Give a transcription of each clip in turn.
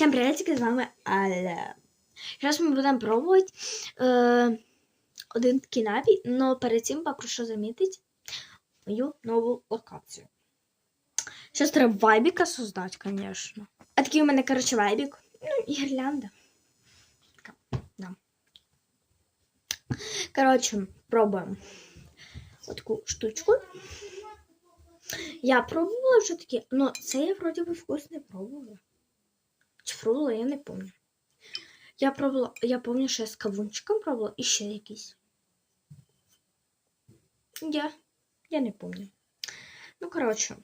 Всем приветики, з вами Аля. Зараз ми будемо пробувати е, один такий напій, але перед цим попрошу замітити мою нову локацію. Зараз треба вайбіка создати, звісно. А такий у мене, коротше, вайбік. Ну, і гірлянда. Така, да. Коротше, пробуємо таку штучку. Я пробувала вже такі, але це я вроді би вкус не пробувала. Чи я не пам'ятаю. Я пробувала, я пам'ятаю, що я з кавунчиком пробувала і ще якийсь. Я, я не пам'ятаю. Ну, коротше,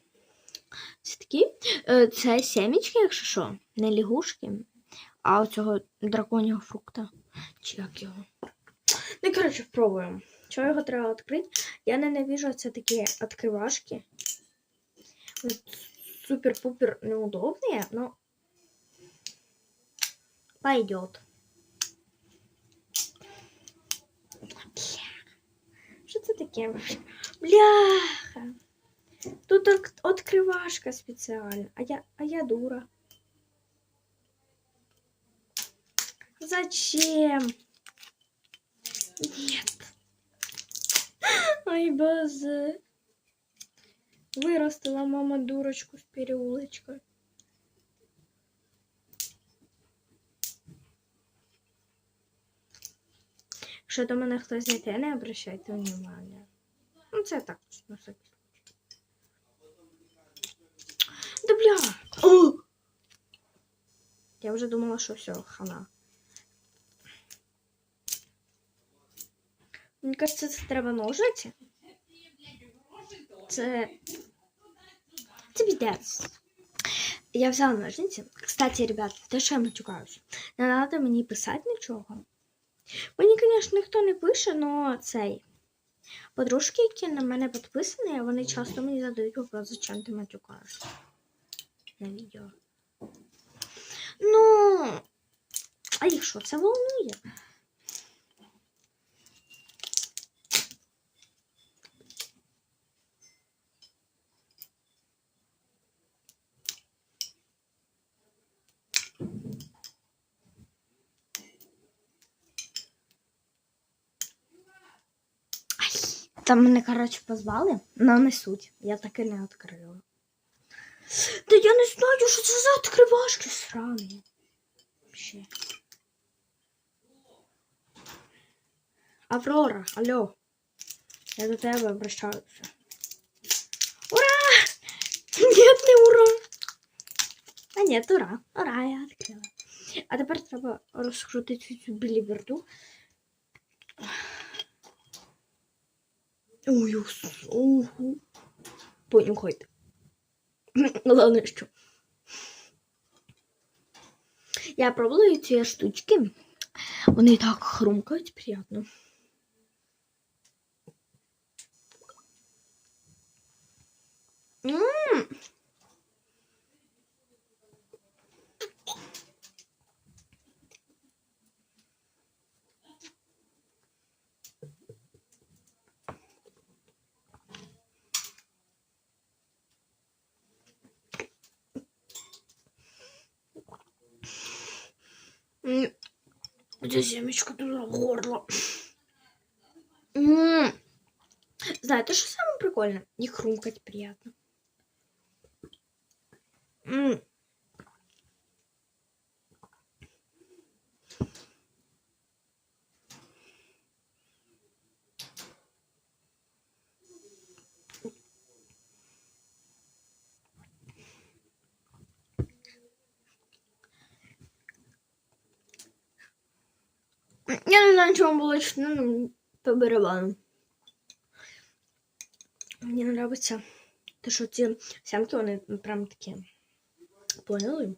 це такі. е, Це семечки, якщо що, не лягушки, а оцього драконього фрукта. Чи як його? Ну, коротше, пробуємо. Чого його треба відкрити? Я ненавижу це такі відкривашки. Супер-пупер неудобные, но пойдет. Що це таке? Бляха. Тут от- открывашка специально, а я, а я дура. Зачем? Нет. Ай, боже. Виростила мама дурочку з переулочка. Якщо до мене хтось зайде, не обращайте внимання. Ну, це так, на всякий случай. Да бля! О! Я вже думала, що все, хана. Мені кажется, це треба ножиці. Це. Це бідець. Я взяла ножниці. Кстати, ребят, те, що я матюкаюсь. Не треба мені писати нічого. Мені, звісно, ніхто не пише, але цей. Подружки, які на мене підписані, вони часто мені задають вопрос, зачем ти матюкаєш на відео. Ну, а їх що, це волнує? Там мене, коротше, позвали, але не суть. Я таки не відкрила. Та я не знаю, що це за відкривашки срані. Ще. Аврора, алло. Я до тебе обращаюся. Ура! Нет, не ура! А нет, ура. Ура, я відкрила. А тепер треба розкрутити цю біліберду. Ой, ого. Понюхайте. Головне, що. Я пробую ці штучки. Вони так хрумкають приємно. М. М, Ця семечка дуже горло. М. Знаєте, що саме прикольне? Їх хрумкать приємно. М. Я не знаю, чому було ну, по барабану. Мені подобається те, що ці сямки, вони прям такі, поняли?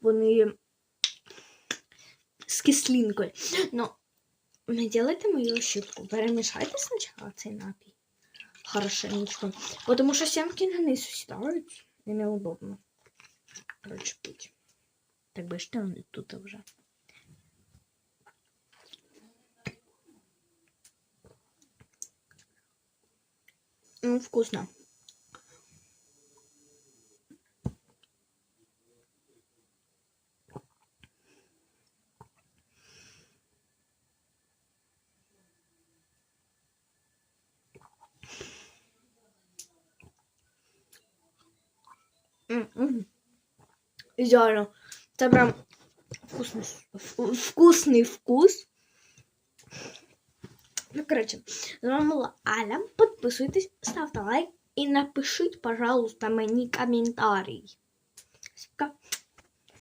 Вони з кислинкою. Ну, не делайте мою ошибку. Перемішайте спочатку цей напій. Хорошенечко. Потому що сямки на низ сідають і неудобно. Короче, пить. Так би ти тут вже. Ну, вкусно. Идеально. Это прям вкусный, вкусный вкус. Ну, коротше, з вами була Аля. Підписуйтесь, ставте лайк і напишіть, пожалуйста, мені коментарій. Пока.